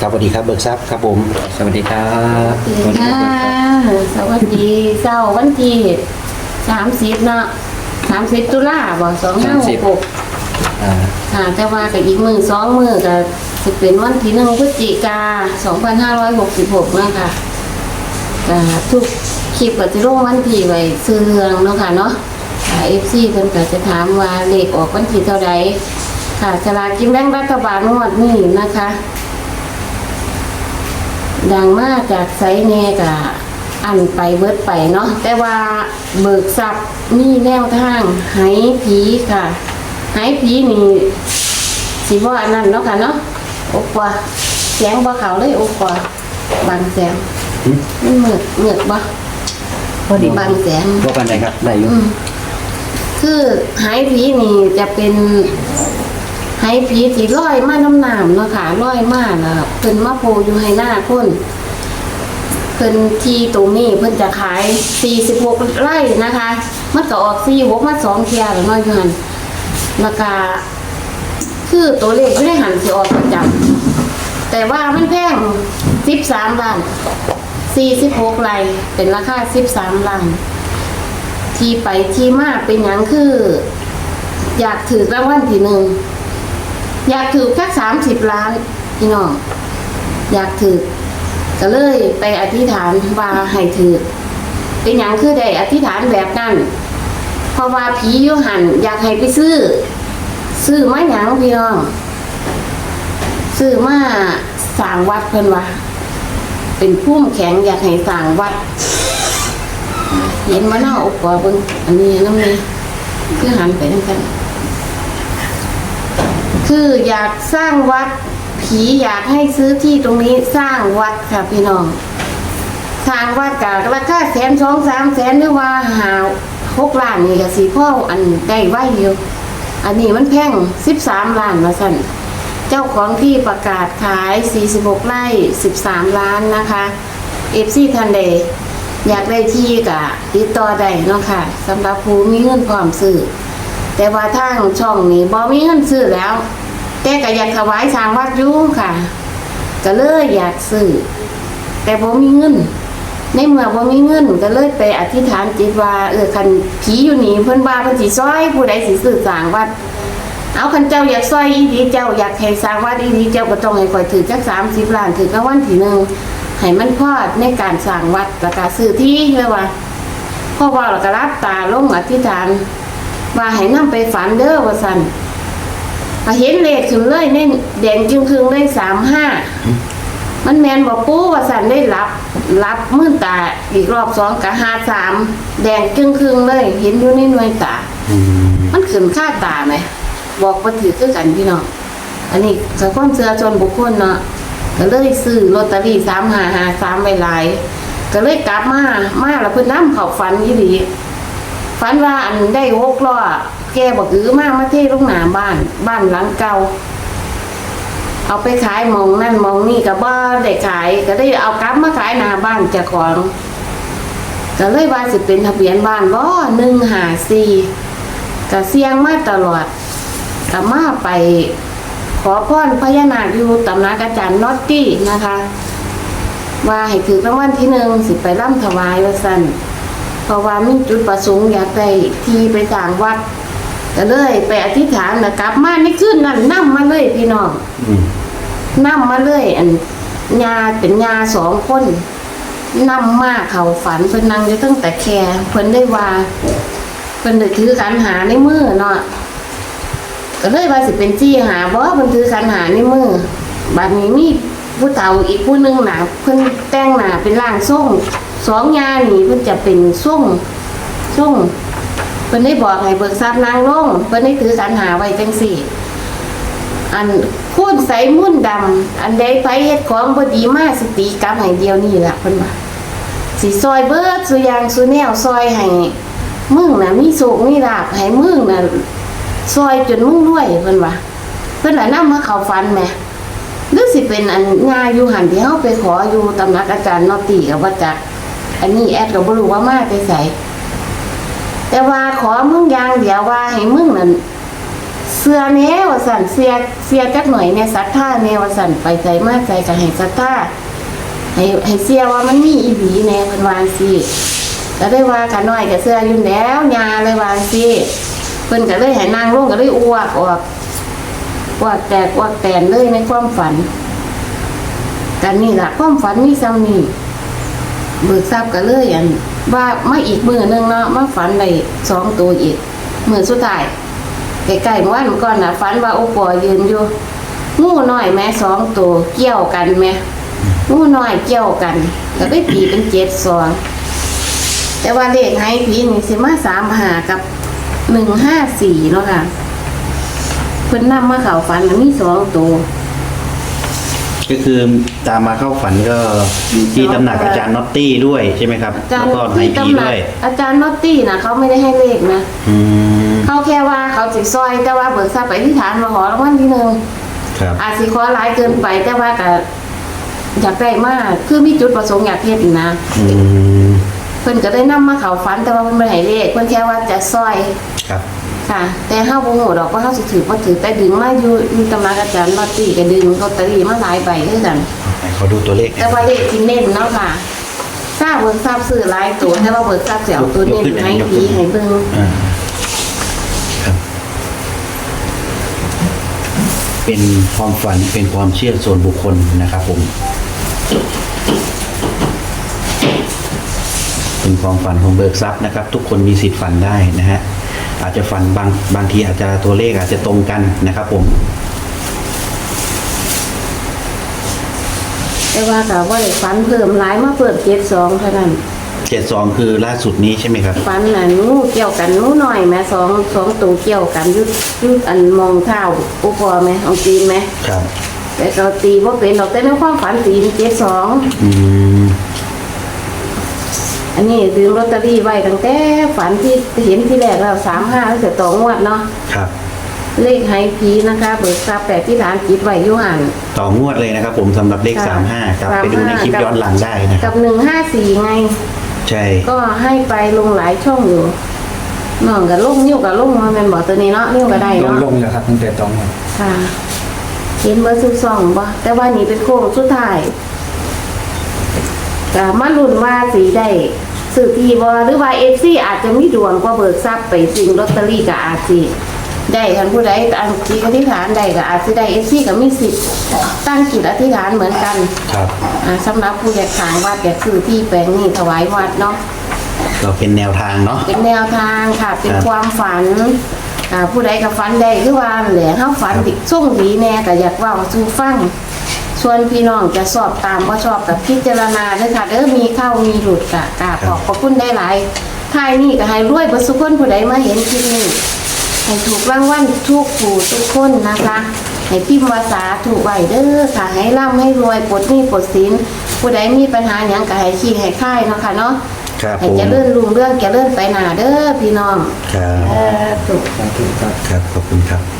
ครับสวัสดีครับเบิกทรัพย์ครับผม สวัสดีครับสวัสดีค่ะสวัสดีเจ้าวันที่สามสิบเนาะสามสิบตุลาบ่สองห้าหกหกอ่าค่ะแต่ว่ากับอีกมือสองมือก็จะเป็นวันที่หนึ่งพฤศจิกาสองพันห้าร้อยหกสิบหกนะคะก็ทุกคลิปก็จะลงวันที่ไว้ซื้อเรืองเนาะค่ะเนาะเอฟซีเพิ่นก็จะถามว่าเลขออกวันที่เท่าใดค่ะสลากกินแบ่งรัฐบาลงวดนี้นะคะ ดังมากจากไซเนกะอันไปเบิดไปเนาะแต่ว่าเบิกทรัพย์มีแนวทางไหผีค่ะไหผีนี่สิว่าอันนั้นเนาะค่ะเนาะโอ้ปะเสียงบ่เขาเลยโอ้ปะบางแสงมันเหมือดเหมือดบ่พอดีบางแสงว่ากันไหนครับได้อยู่อืมคือหายผีนี่จะเป็นหาย ผีที่ลอยมาน้ำน้ำเนาะค่ะลอยมาแล้วเพิ่นมาโพอยู่ให้หน้าคนเพิ่นที่ตรงนี้เพิ่นจะขาย 46ไร่นะคะมันก็ออก46มาสองเทียแล้วเนาะอยู่หั่นราคาคือตัวเลขไม่ได้หันสิออกประจำแต่ว่ามันแพง13ล้าน46ไร่เป็นราคา13ล้านที่ไปที่มาเป็นหยังคือ อยากถือรางวัลที่หนึ่ง อยากถือแค่สามสิบล้านพี่น้องอยากถือก็เลยไปอธิษฐานว่าให้ถือเป็นหยังคือได้อธิษฐานแบบนั้นเพราะว่าผียุหันอยากให้ไปซื้อ ซื้อมาหยังพี่น้องซื้อมาสร้างวัดเพิ่นว่าเป็นพุ่มแข็งอยากให้สร้างวัด เห็นมาเนาอุปกรณ์เบิ่งอันนี้น้ำนี่คือหันไปทั้งกัน คืออยากสร้างวัด ผีอยากให้ซื้อที่ตรงนี้สร้างวัดค่ะพี่น้องสร้างวัดกับราคาแสนสองสามแสนหรือว่าหาหกล้านนี่ก็สีพ่ออันได้ไว้เดียวอันนี้มันแพงสิบสามล้านมาสั่นเจ้าของที่ประกาศขาย 46 ไร่ 13 ล้านนะคะเอฟซีทันเดย์อยากได้ที่กะติดต่อได้เนาะค่ะสำหรับผู้มีเงินพร้อมซื้อแต่ว่าทางช่องนี้บ่มีเงินซื้อแล้ว แต่ก็อยากถวายสร้างวัดอยู่ค่ะ ก็เลยอยากซื้อแต่บ่มีเงิน ในเมื่อบ่มีเงินก็เลยไปอธิษฐานจิตว่าเออคันผีอยู่นี่เพิ่นว่าเพิ่นสิซอยผู้ใดสิซื้อสร้างวัด เอาคันเจ้าอยากซอยอีดีเจ้าอยากให้สร้างวัดอีดีเจ้าก็ต้องให้ข่อยถือจักสามสิบล้านถือก็วันที่หนึ่งให้มันพอดในการสร้างวัดแล้วก็ซื้อที่เลยว่าพ่อว่าเราก็รับตาลงอธิษฐานว่าให้นำไปฝันเด้อว่าซั่น ก็เห็นเลขขึ้นเลยเน่นแดงจึงครึ่งเลยสามห้ามันแมนบอกปูว่าสันได้รับ รับมื่นตาอีกรอบสองกับห้าสามแดงจึงครึ่งเลย เห็นอยู่ในหน่วยตาอืมมันขึ้นค่าตาไหมบอกว่าถือคือกันพี่น้องอันนี้สังคมเสือชนบุคคลเนาะก็เลยซื้อลอตเตอรี่สามหาหาสามใบหลาย ก็เลยกลับมามาแล้วเพิ่นน้ำเขาฝันยี่ดี ฝันว่าอันได้หกล้อแกบอกอือมากมาเทลูกหนาบ้าน บ้านหลังเก่า เอาไปขายมองนั่นมองนี่ก็บ่ได้ขาย ก็ได้เอากลับมาขายหน้าบ้านเจ้าของก็เลยว่าสิเป็นทะเบียนบ้านบ่หนึ่งหาสี่ก็เสียงมาตลอดก็มาไป ขอพรพญานาคอยู่ตำนักอาจารย์นอตตี้นะคะ ว่าให้ถือรางวัลที่หนึ่งสิไปร่ำถวายว่าสั่น เพราะว่ามีจุดประสงค์อยากได้ที่ไปสร้างวัดก็เลยไปอธิษฐานนะกลับมาในคืนนั้นนั่มาเลยพี่น้องอืมนั่มาเลยอันยาเป็นยาสองคนนั่มาเขาฝันเพิ่นนั่งอยู่ตั้งแต่แคร์เพิ่นได้ว่าเพิ่นได้ถือขันหาในมือเนาะก็เลยว่าสิเป็นจี้หาบ่เพิ่นถือขันหาในมือบัดนี้มีผู้เฒ่าอีกผู้หนึงน่ะเพิ่นแต่งหน้าเป็นร่างทรง สองยานี่เพิ่นจะเป็นทรงทรงเพิ่นได้บอกให้เบิกทรัพย์นางลงเพิ่นได้ถือขันหาไว้จังซี่ อันพูดใสมุ่นดำอันใดไปเฮ็ดของบ่ดีมาสติกรรมให้เดียวนี่ล่ะเพิ่นว่าสิซอยเบิดสุยางสุแนวซอยให้มึงน่ะมีโศกมีลาภให้มึงน่ะซอยจนมึงรวยเพิ่นว่าเพิ่นน่ะนำมาเข้าฝันแหมหรือสิเป็นอันงาอยู่หันที่เฮาไปขออยู่ตำหนักอาจารย์นอตีกับว่าจัก อันนี้แอดก็บ่รู้ว่ามาไปไสแต่ว่าขอมึงอย่างเดียวว่าให้มึงนั่นซื้อสื้อแนวสั่นเสียเสียจักหน่อยเนี่ยศรัทธาแนว่าสั่นไปใจมากใจก็ให้ศรัทธาให้ให้เสียว่ามันมีอีหลีแนพิ่นวาจังซี่ก็ได้ว่ากันหน้อยก็เสื้อยู่แล้วยาเลยวาจังซี่เพิ่นก็เลยให้นางลงก็เลยอ้วกออกอ้วกแตกอ้วกแตนเลยในความฝันกันนี่แหละความฝันมีซ้ำนี่ เบิกทราบก็เลยอันว่ามาอีกมือหนึงเนาะมาฝันได้สองตัวอีกมือสุดท้ายใกล้ๆเมื่อวานก่อนนะฝันว่าโอปอยืนอยู่งูน้อยแม่สองตัวเกี่ยวกันแม่งูน้อยเกี่ยวกันก็ได้ตีเป็นเจ็ดสองแต่ว่าเลขให้ผีนี่สิมาสามหากับหนึ่งห้าสี่เนาะค่ะเพิ่นนำมาเข่าฝันน่ะมีสองตัวก็คือ ตามมาเข้าฝันก็ที่ตำหนักอาจารย์น็อตตี้ด้วยใช่ไหมครับอาจารแล้วย์ก็ไฮที่พีตำหนัด้กวย อาจารย์นอตตี้นะเขาไม่ได้ให้เลขนะอืมเขาแค่ว่าเขาสิซอยแต่ว่าเบิกทรัพย์ไปที่ฐานมาขอรางวัลที่หนึ่งครับ อาจสิขอหลายเกินไปแต่ว่าก็อยากได้มากคือมีจุดประสงค์อยากเฮ็ดนี่นะ อืมเพิ่นก็ได้นำมาเขาฝันแต่ว่าเพิ่นบ่ให้เลขเพิ่นแค่ว่าจะซอยครับ ค่ะ แต่เฮาบ่ฮู้ดอกว่าเฮาสิถือบ่ถือแต่ดึงมาอยู่อยู่ตำนักอาจารย์ลอตเตอรี่ก็ดึงลอตเตอรี่มาหลายใบคือกันไหน ขอดูตัวเลขหน่แต่อยว่าเลขที่เน้นเนาะค่ะทราบเบิ่งทราบซื้อหลายตัวแต่ว่าเบิ่งทราบสิเอาตัวเน้นให้ผีให้เบิ่งอ่าครับ เป็นความฝันเป็นความเชื่อส่วนบุคคลนะครับผม เป็นความฝันของเบิกทรัพย์นะครับ ทุกคนมีสิทธิ์ฝันได้นะฮะอาจจะฝันบางบางทีอาจจะตัวเลขอาจจะตรงกันนะครับผม แต่ว่าก็บ่ได้ฝันเพิ่มหลายมาเพิ่ม72เท่านั้นเจ็ดสองคือล่าสุดนี้ใช่ไหมครับ ฝันน่ะงูเกี่ยวกันงูน้อยแม่สองสองตัวเกี่ยวกันอยุดยุดอันมองเท้าอุปอไหมเอาตีนไหมครับ แต่เราตีว่าเป็นหรอกแต่ในความฝันตีเจ็ดสองอืม อันนี้ซื้อลอตเตอรี่ไว้ตั้งแต่ฝันที่เห็นที่แรกแล้วสามห้าตั้งแต่ต่องวดเนาะ ครับ เลขไฮพีนะคะเบิกทรัพย์แปดที่ร้านจิตไว้อยุหันต่องวดเลยนะครับผมสำหรับเลขค่ะสามห้าครับ35ไปดูในคลิปย้อนหลังได้นะคกัรับบหนึ่งห้าสี่ไง ใช่ก็ให้ไปลงหลายช่องอยู่น้องกับลูกนิ้วกับลูกมันเป็นบอกตัวนี้เนาะนิ้วก็ได้ลงเนาะลงแล้วครับตั้งแต่ตอนนั้นค่ะเห็นเบอร์สิบสองบ่แต่ว่านี่เป็นโค้งสุดท้ายก็มาลุ้นว่าสีได้สื่อทีบอหรือว่าเอฟซีอาจจะมีดวงกว่าเบิกทรัพย์ไปสิงลอตเตอรี่กับอาจสิ ได้คันผู้ใดอันที่อธิษฐานใดก็อาจจะได้เอฟซีก็มีสิทธิ์ตั้งจิตอธิษฐานเหมือนกันครับอ่าสำหรับผู้อยากขางวัดอยากซื้อที่แปลงนี้ถวายวัดเนาะเราเป็นแนวทางเนาะ เป็นแนวทางค่ะเป็นครับความฝันอ่าผู้ใดกับฝันใดคือว่าแหละเฮาฝันติส่งดีแน่ก็อยากเว่าสู่ฟังส่วนพี่น้องจะสอบตามก็ชอบกับพิจารณาเด้อค่ะเด้อมีเข้ามีหลุดกะกราบขอบพระคุณได้หลายท้ายนี้ก็ให้รวยเบ่สุคนผู้ใดมาเห็นคลิปนี้ ให้ถูกรางวัลทุกผู้ทุกคนนะคะให้พิมพ์ภาษาถูกไว้เด้อค่ะให้ร่ำให้รวยปลดหนี้ปลดสินผู้ใดมีปัญหาหยังก็ให้ขี้ให้ค่ายเนาะค่ะเนาะครับให้ผมเจริญรุ่งเรื่องเจริญไปหนาเด้อพี่น้องครับ เออถูกสาธุครับครับขอบคุณครับ